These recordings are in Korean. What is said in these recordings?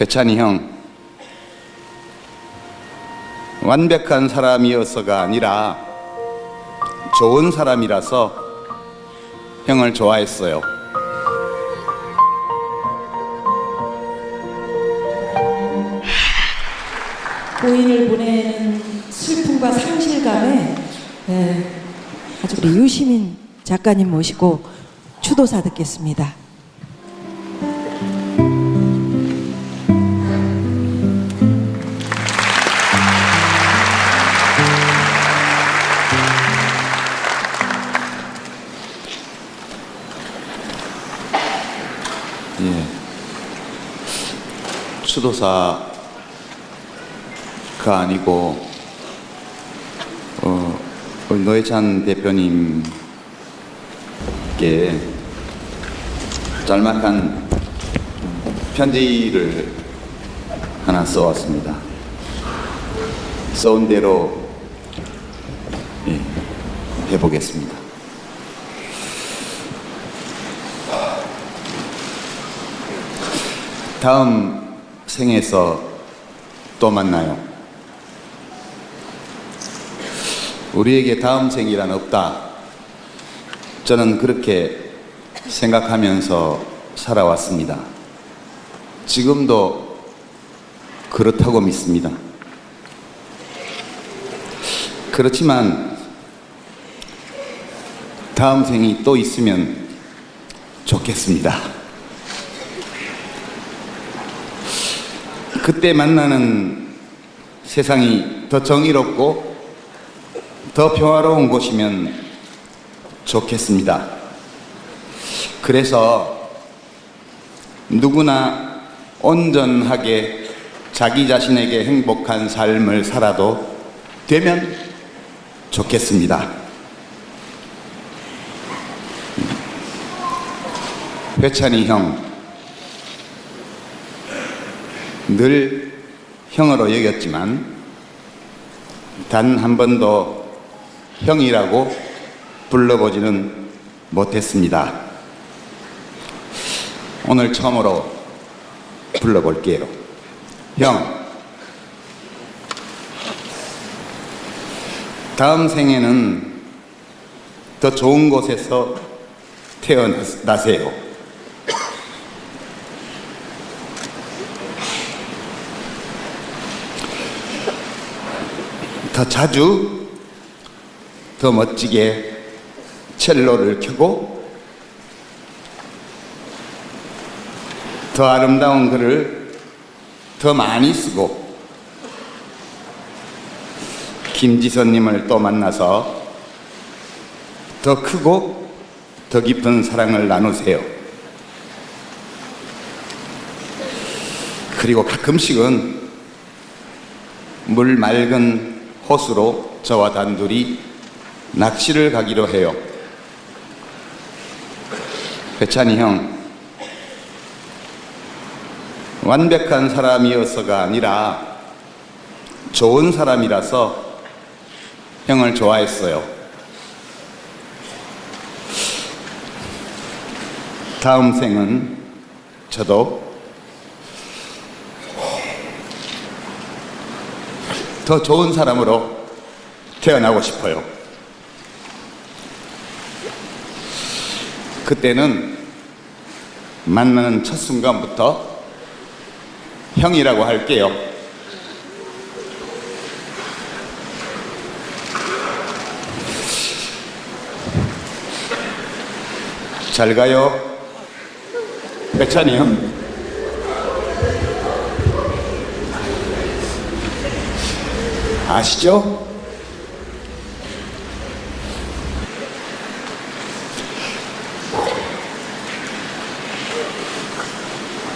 회찬이 형 완벽한 사람이어서가 아니라 좋은 사람이라서 형을 좋아했어요. 고인을 보내는 슬픔과 상실감에 에, 아주 우리 유시민 작가님 모시고 추도사 듣겠습니다. 추도사가 아니고 어, 우리 노회찬 대표님께 짤막한 편지를 하나 써왔습니다. 써온 대로 예, 해보겠습니다. 다음 생에서 또 만나요. 우리에게 다음 생이란 없다. 저는 그렇게 생각하면서 살아왔습니다. 지금도 그렇다고 믿습니다. 그렇지만 다음 생이 또 있으면 좋겠습니다. 그때 만나는 세상이 더 정의롭고 더 평화로운 곳이면 좋겠습니다. 그래서 누구나 온전하게 자기 자신에게 행복한 삶을 살아도 되면 좋겠습니다. 회찬이 형, 늘 형으로 여겼지만 단 한 번도 형이라고 불러보지는 못했습니다. 오늘 처음으로 불러볼게요. 형, 다음 생에는 더 좋은 곳에서 태어나세요. 더 자주 더 멋지게 첼로를 켜고 더 아름다운 글을 더 많이 쓰고 김지선님을 또 만나서 더 크고 더 깊은 사랑을 나누세요. 그리고 가끔씩은 물 맑은 호수로 저와 단둘이 낚시를 가기로 해요. 회찬이 형, 완벽한 사람이어서가 아니라 좋은 사람이라서 형을 좋아했어요. 다음 생은 저도 더 좋은 사람으로 태어나고 싶어요. 그때는 만나는 첫 순간부터 형이라고 할게요. 잘 가요. 백찬이 형. 아시죠?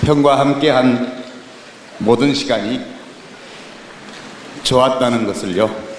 형과 함께한 모든 시간이 좋았다는 것을요.